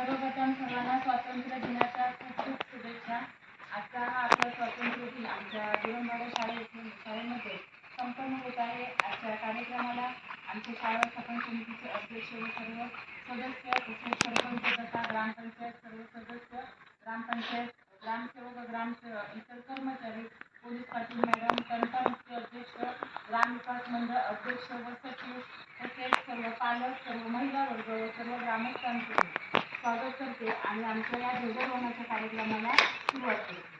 सर्वप्रथम सर्वांना स्वातंत्र्य दिनाच्या खूप खूप शुभेच्छा. आजचा हा आपला स्वातंत्र्य दिन आमच्या दुरंबाडा शाळेतून शाळेमध्ये संपन्न होत आहे. आजच्या कार्यक्रमाला आमच्या शाळा स्थापन समितीचे अध्यक्ष व सर्व सदस्य तसेच सरपंच तथा ग्रामपंचायत सर्व सदस्य ग्रामपंचायत ग्रामसेवक व ग्राम इतर कर्मचारी पोलीस पाटील मॅडम तंटामुक्ती अध्यक्ष ग्रामविकास मंडळ अध्यक्ष व सचिव तसेच सर्व पालक सर्व महिला वर्ग व सर्व ग्रामस्थांकडून स्वागत करते आणि आमच्या या ध्वजारोहणाच्या कार्यक्रमाला सुरुवात करते.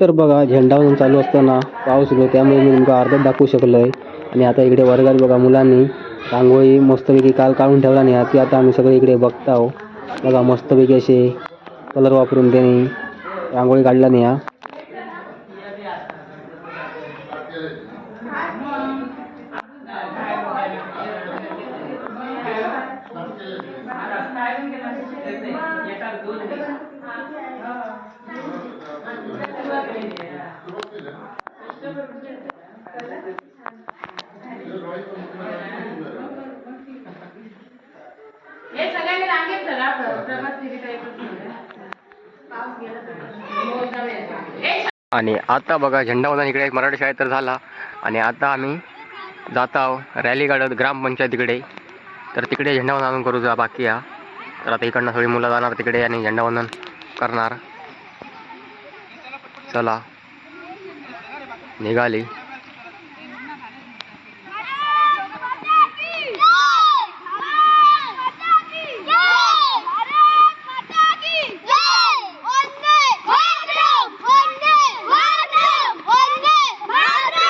तर बघा झेंडावरून चालू असताना पाऊस होतो त्यामुळे मी तुमका अर्ध्यात दाखवू शकलो आहे आणि आता इकडे वर्गात बघा मुलांनी रांगोळी मस्तपैकी काल काढून ठेवला नाही ती आता आम्ही सगळे इकडे बघत आहो बघा मस्तपैकी असे कलर वापरून त्यांनी रांगोळी काढला नाही हा हे सगळ्यांनी रांगेत चला प्रभात फेरी टाईपच म्हणजे. पाऊस गेला तर. हो, जाऊया. ए, आणि आता बघा झेंडावंदन इकडे एक मराठी शाळेत तर झाला. आणि आता आम्ही जात आहो रॅली काढत ग्रामपंचायतीकडे तर तिकडे झेंडावंदन करू जा बाकी हा तर आता इकडनं थोडी मुलं जाणार तिकडे आणि झेंडावंदन करणार. चला. निघाली.